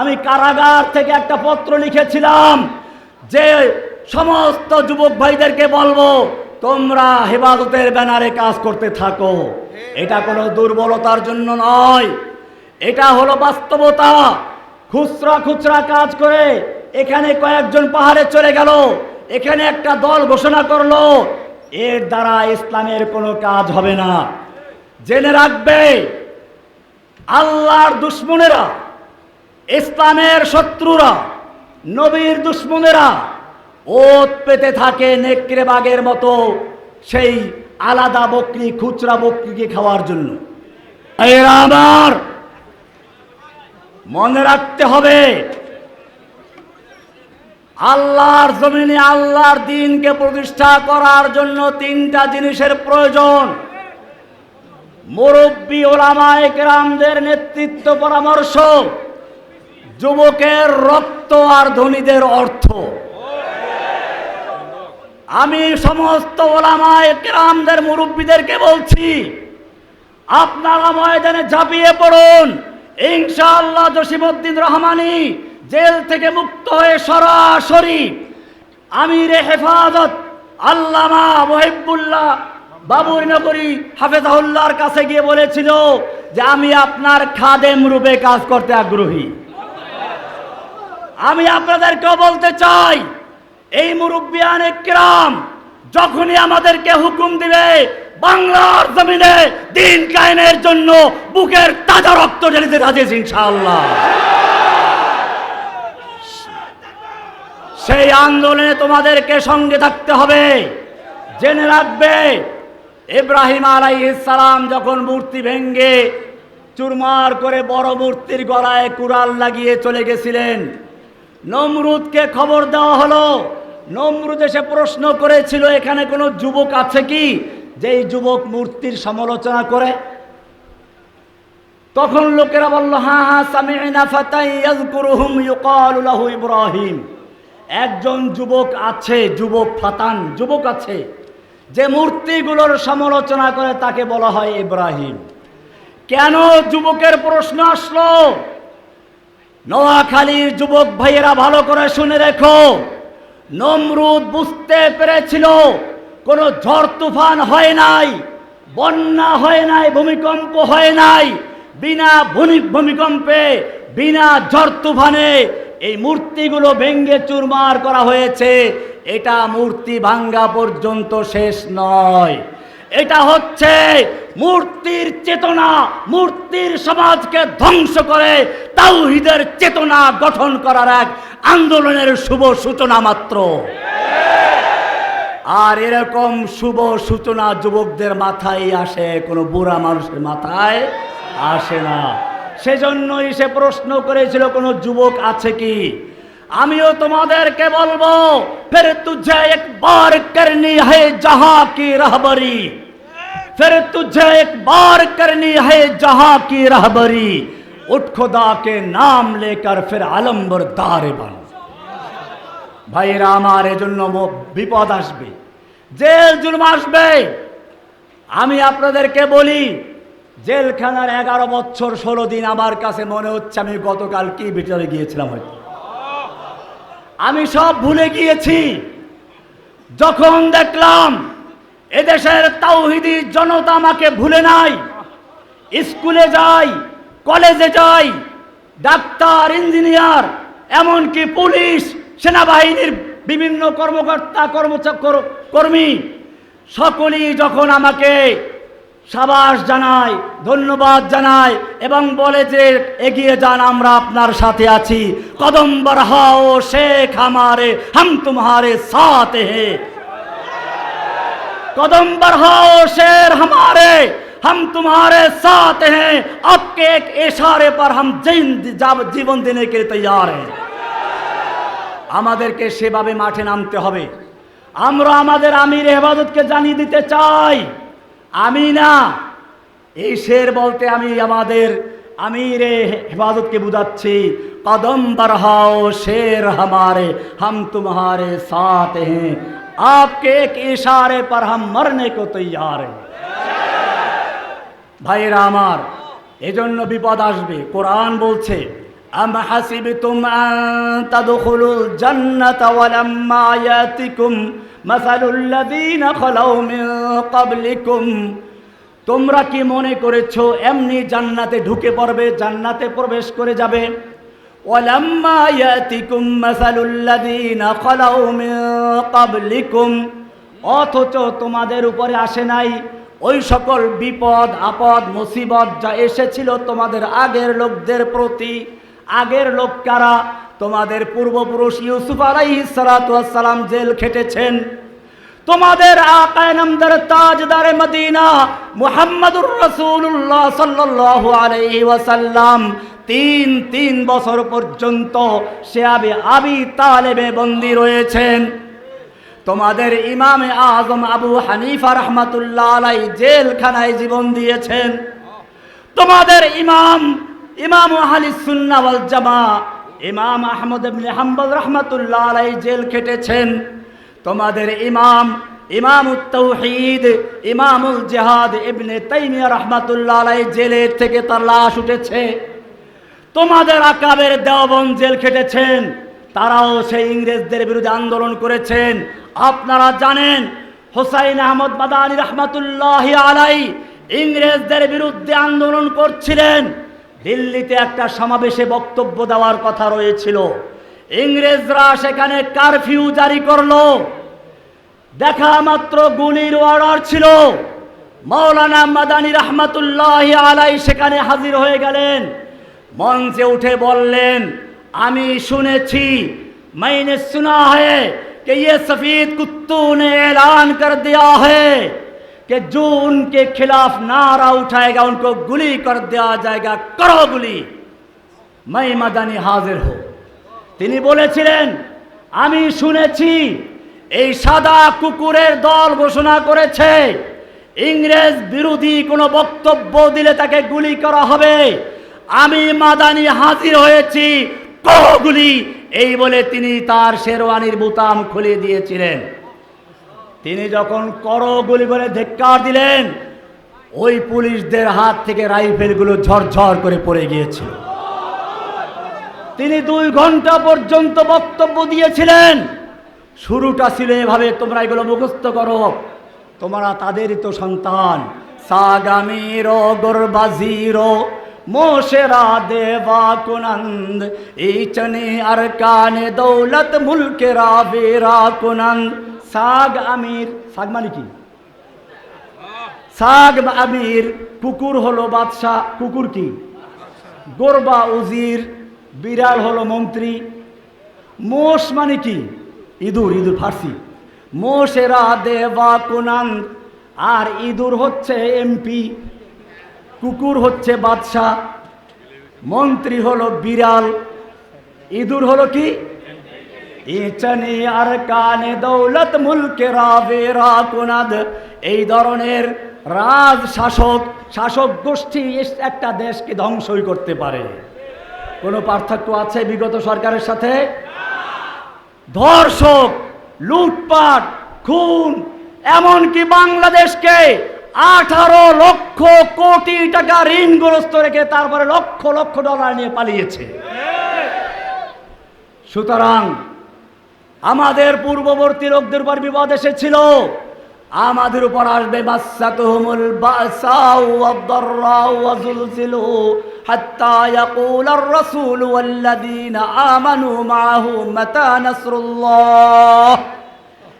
আমি কারাগার থেকে একটা পত্র লিখেছিলাম যে সমস্ত যুবক ভাইদেরকে বলব, তোমরা হেফাজতের ব্যানারে কাজ করতে থাকো। এটা কোনো দুর্বলতার জন্য নয়। এটা হলো বাস্তবতা। খুচরা খুচরা কাজ করে এখানে কয়েকজন পাহাড়ে চলে গেল, এখানে একটা দল ঘোষণা করল, এর দ্বারা ইসলামের কোনো কাজ হবে না। জেনে রাখবে, আল্লাহর দুশ্মনেরা ইসলামের শত্রুরা, নবীর দুশ্মনেরা ওত পেতে থাকে নেকড়ে বাগের মতো সেই আলাদা বকরি, খুচরা বকরিকে খাওয়ার জন্য। আমার মনে রাখতে হবে, আল্লাহর জমিনে আল্লাহর দিনকে প্রতিষ্ঠা করার জন্য তিনটা জিনিসের প্রয়োজন। মুরব্বী ওলামায়ে কেরামদের নেতৃত্ব পরামর্শ যুবকের রক্ত আর ধনীদের অর্থ। আমি সমস্ত ওলামায় কেরামদের মুরব্বীদেরকে বলছি, আপনারা ময়দানে ঝাঁপিয়ে পড়ুন। ইনশাআল্লাহ জসিমউদ্দিন রহমানি জেল থেকে মুক্ত হয়ে সরাসরি আমিরে হেফাজত আল্লামা মহিবুল্লাহ বাবুর নগরী হাফেজাহুল্লাহর কাছে গিয়ে বলেছিল যে, আমি আপনার খাদেম রূপে কাজ করতে আগ্রহী। আমি আপনাদেরকেও বলতে চাই, এই মুরব্বিয়ান একরাম যখনই আমাদেরকে হুকুম দিবে, বাংলার জমিনে দিন কায়েমের জন্য বুকের তাজা রক্ত ঢেলিতে রাজি আছি ইনশাআল্লাহ। সেই আন্দোলনে তোমাদেরকে সঙ্গে থাকতে হবে। জেনে রাখবে, ইব্রাহিম সালাম যখন মূর্তি ভেঙ্গে চুরমার করে বড় মূর্তির গলায় কুড়াল লাগিয়ে চলে গেছিলেন নমরুদকে খবর দেওয়া হলো। নমরুদ এসে প্রশ্ন করেছিল, এখানে কোনো যুবক আছে কি? যেই যুবক মূর্তির সমালোচনা করে। তখন লোকেরা বলল হ্যাঁ হ্যাঁ সামিনা ইউকালু লাহু ইব্রাহিম। একজন যুবক আছে, যুবক ফাতান, যুবক আছে, যে মূর্তিগুলোর সমালোচনা করে তাকে বলা হয় ইব্রাহিম। কেন যুবকের প্রশ্ন আসলো? নোয়াখালীর যুবক ভাইয়েরা ভালো করে শুনে রেখো। নমরুদ বুঝতে পেরেছিল, কোনো ঝড় তুফান হয় নাই, বন্যা হয় নাই, ভূমিকম্প হয় নাই। বিনা ভূমিকম্পে, বিনা ঝড় তুফানে এই মূর্তিগুলো ভেঙ্গে চুরমার করা হয়েছে। এটা মূর্তি ভাঙ্গা পর্যন্ত শেষ নয়। এটা হচ্ছে মূর্তির চেতনা, মূর্তির সমাজকে ধ্বংস করে তাওহিদের চেতনা গঠন করার এক আন্দোলনের শুভ সূচনা মাত্র। আর এরকম শুভ সূচনা যুবকদের মাথায় আসে, কোনো বুড়া মানুষের মাথায় আসে না। সেজন্যই সে প্রশ্ন করেছিল, কোনো যুবক আছে কি? আমিও তোমাদেরকে বলব ফের তুঝে একবার কেরনি হে জাহা কি রাহবরী। फिर तुझे एक बार करनी है जहां की रहबरी उठ खुदा के नाम लेकर फिर आलम्बर दारे बन ভাইরা আমার এজন্য ম- বিপদ আসবে জেল জুলম আসবে আমি আপনাদেরকে বলি জেলখানার এগারো বছর ষোলো দিন আমার কাছে মনে হচ্ছে আমি গতকাল কি ভিতরে গিয়েছিলাম হয়তো আমি সব ভুলে গিয়েছি যখন দেখলাম এদেশের তাওহিদি জনতা আমাকে ভুলে নাই। স্কুলে যাই, কলেজে যাই, ডাক্তার, ইঞ্জিনিয়ার, এমনকি পুলিশ, সেনাবাহিনীর বিভিন্ন কর্মকর্তা কর্মচার কর্মী, সকলেই যখন আমাকে সাবাস জানায়, ধন্যবাদ জানায় এবং বলে যে, এগিয়ে যান, আমরা আপনার সাথে আছি। কদম বরহাও শেখ আমারে হাম তুমহারে সাথে হে। कदम बढ़ाओ शेर हमारे हम तुम्हारे साथ हैं आपके एक इशारे पर हम जीन- जा- জীবন দিনে কে তৈয়ার हैं আমাদেরকে সেভাবে মাঠে নামতে হবে আমরা আমাদের আমির হেফাজতকে জানিয়ে দিতে চাই আমি না এই শের বলতে আমি আমাদের আমিরে হেফাজতকে বুঝাচ্ছি কদম বরহাও শের हमारे हम तुम्हारे साथ हैं आपके एक ইশারে পর हम মরনে কো তৈয়ার हैं। ভাইরা আমার এজন্য বিপদ আসবে কোরআন বলছে আম হাসিবতুম আন তাদখুলুল জান্নাতা ওয়া লাম্মা ইয়াতিকুম মাসালুল লাযিনা খালাউ মিন ক্বাবলিকুম তোমরা কি মনে করেছ, এমনি জান্নাতে ঢুকে পড়বে, জান্নাতে প্রবেশ করে যাবে? ওয়ালাম্মা ইয়াতিকুম মাসালুল্লাযীনা খালাউ মিন ক্বাবলিকুম, অথচ তোমাদের উপরে আসে নাই ওই সকল বিপদ, আপদ, মুসিবত যা এসেছিল তোমাদের আগের লোকদের প্রতি। আগের লোক কারা? তোমাদের পূর্বপুরুষ ইউসুফ আলাইহিস সালাতু ওয়াস সালাম জেল খেটেছেন। তোমাদের আকায় নামদার তাজদার মদিনা মুহাম্মাদুর রাসূলুল্লাহ সাল্লাল্লাহু আলাইহি ওয়াসাল্লাম তিন তিন বছর পর্যন্ত সে আবি আবি তালেবে বন্দী রয়েছেন। তোমাদের ইমামে আজম আবু হানিফা রহমাতুল্লাহ আলাই জেলখানায় জীবন দিয়েছেন। তোমাদের ইমাম ইমাম আহলি সুন্নাহ ওয়াল জামা, ইমাম আহমদ ইবনে হাম্বল রহমাতুল্লাহ আলাই জেল খেটেছেন। তোমাদের ইমাম ইমাম তৌহিদ, ইমামুল জেহাদ ইবনে তাইমিয়া রহমাতুল্লাহ আলাই জেলের থেকে তার লাশ উঠেছে। তোমাদের আকাবের দেওবন জেল খেটেছেন, তারাও সেই ইংরেজদের বিরুদ্ধে আন্দোলন করেছেন। আপনারা জানেন, হোসাইন আহমদ মাদানী রহমাতুল্লাহ আলাই ইংরেজদের বিরুদ্ধে আন্দোলন করছিলেন। দিল্লিতে একটা সমাবেশে বক্তব্য দেওয়ার কথা রয়েছিল। ইংরেজরা সেখানে কারফিউ জারি করল। দেখা মাত্র গুলির অর্ডার ছিল। মৌলানা মাদানী রহমাতুল্লাহ আলাই সেখানে হাজির হয়ে গেলেন। মঞ্চে উঠে বললেন আমি শুনেছি मैंने सुना है कि ये सफेद कुत्तों ने ऐलान कर दिया है कि जो उनके खिलाफ नारा उठाएगा उनको गुली कर दिया जाएगा करो गुली मैं মাদানি হাজির হো তিনি বলেছিলেন আমি শুনেছি এই সাদা কুকুরের দল ঘোষণা করেছে ইংরেজ বিরোধী কোনো বক্তব্য দিলে তাকে গুলি করা হবে আমি মাদানি হাজির হয়েছি। গুলি এই বলে তিনি তার শেরওয়ানির বুতাম খুলে দিয়েছিলেন। তিনি যখন করো গুলি বলে ধিক্কার দিলেন, ওই পুলিশদের হাত থেকে রাইফেলগুলো ঝরঝর করে পড়ে গিয়েছিল। তিনি দুই ঘণ্টা পর্যন্ত বক্তব্য দিয়েছিলেন। শুরুটা ছিল এভাবে, তোমরা এগুলো মুখস্থ করো। তোমরা তাদেরই তো সন্তান। সাগামির, গর্বাজির মোশেরা দেবা কুনন্দ ইচনে আর কানে দৌলত মুলকেরা বেরা কুনন্দ সাগ আমির সাগ মানে কি সাগ আমির কুকুর হলো বাদশাহ কুকুর কি গোরবা উজির বিড়াল হলো মন্ত্রী মোষ মানে কি ইঁদুর ইঁদুর ফার্সি। মোশেরা দেবা কুনান আর ইঁদুর হচ্ছে এমপি। কুকুর হচ্ছে বাদশাহ, মন্ত্রী হলো বিড়াল, ইঁদুর হলো কি? ইচনে আর কানে দৌলত মুলকে রাবেরা কুনাদ এই ধরনের রাজ শাসক শাসক গোষ্ঠী একটা দেশকে ধ্বংসই করতে পারে। কোনো পার্থক্য আছে বিগত সরকারের সাথে? ধর্ষক, লুটপাট, খুন, এমনকি বাংলাদেশকে আঠারো লক্ষ কোটি টাকা ঋণগ্রস্ত রেখে তারপরে লক্ষ লক্ষ ডলার নিয়ে পালিয়েছে। সুতরাং আমাদের পূর্ববর্তী লোকদের উপর বিপদ এসেছিল। আমাদের উপর আসবে মাসাতুহুমুল বাসাউ ওয়াদ-দাররাউ ওয়াজুলজিলু হাত্তা ইয়াকুলার রাসূল ওয়াল্লাযীনা আমানু মাআহু মাতা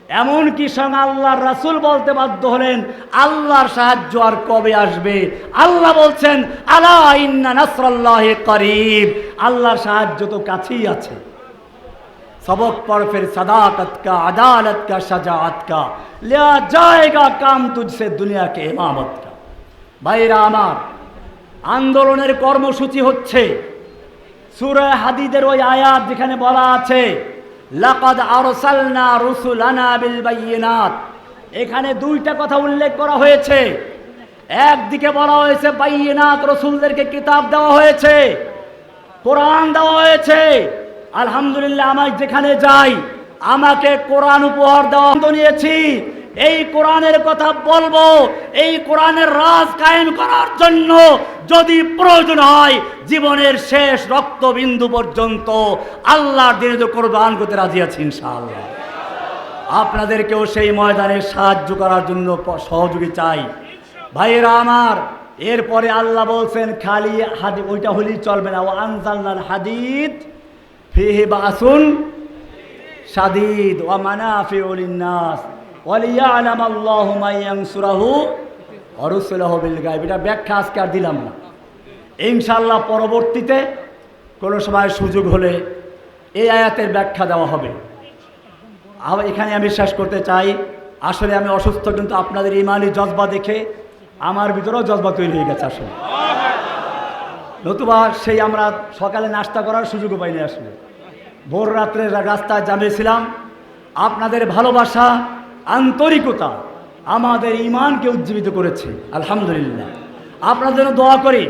এমনকি স্বয়ং আল্লাহর রাসুল বলতে বাধ্য হলেন, আল্লাহর সাহায্য আর কবে আসবে? আল্লাহ বলছেন আল্লাহ করিব। আল্লাহর সাহায্য তো কাছেই আছে। সবক পর ফের সাদাকত কা আদালত কা সাজাত লেয়া জায়গা কাম তুঝসে দুনিয়াকে ইমামত কা ভাইরা আমার, আন্দোলনের কর্মসূচি হচ্ছে। সুরে হাদিদের ওই আয়াত যেখানে বলা আছে বিল এখানে দুইটা কথা উল্লেখ করা হয়েছে। একদিকে বলা হয়েছে বাইয়িনাত রসুলদেরকে কিতাব দেওয়া হয়েছে, কোরআন দেওয়া হয়েছে। আলহামদুলিল্লাহ আমার যেখানে যাই, আমাকে কোরআন উপহার দেওয়া নিয়েছি। এই কোরআনের কথা বলব, এই কোরআনের রাজ কায়েম করার জন্য যদি প্রয়োজন হয়, জীবনের শেষ রক্তবিন্দু পর্যন্ত আল্লাহর দিনে তো কোরবান করতে রাজি আছি ইনশাআল্লাহ। আপনাদেরকেও সেই ময়দানে সাহায্য করার জন্য সহযোগী চাই। ভাইয়েরা আমার, এরপরে আল্লাহ বলছেন, খালি হাদি ওইটা হলেই চলবে না। ও আনজাল্লাল হাদিদ ফিহে বাসুন সাদিদ ও মানাফি উলিন্নাস ওয়ালিয়ালাম আল্লাহু মাইয়ানসুরাহু ওয়া রুসুলাহু বিল গায়ব। এটা ব্যাখ্যা আজকে আর দিলাম না। ইনশাআল্লাহ পরবর্তীতে কোনো সময় সুযোগ হলে এই আয়াতের ব্যাখ্যা দেওয়া হবে। আবার এখানে আমি শেষ করতে চাই, আসলে আমি অসুস্থ, কিন্তু আপনাদের ইমানি জজবা দেখে আমার ভিতরেও জজবা তৈরি হয়ে গেছে আসলে। নতুবা সেই আমরা সকালে নাস্তা করার সুযোগও পাইনি আসলে। ভোর রাত্রে রাস্তায় জামিয়েছিলাম। আপনাদের ভালোবাসা আন্তরিকতা আমাদের ইমানকে উজ্জীবিত করেছে আলহামদুলিল্লাহ। আপনাদের জন্য দোয়া করি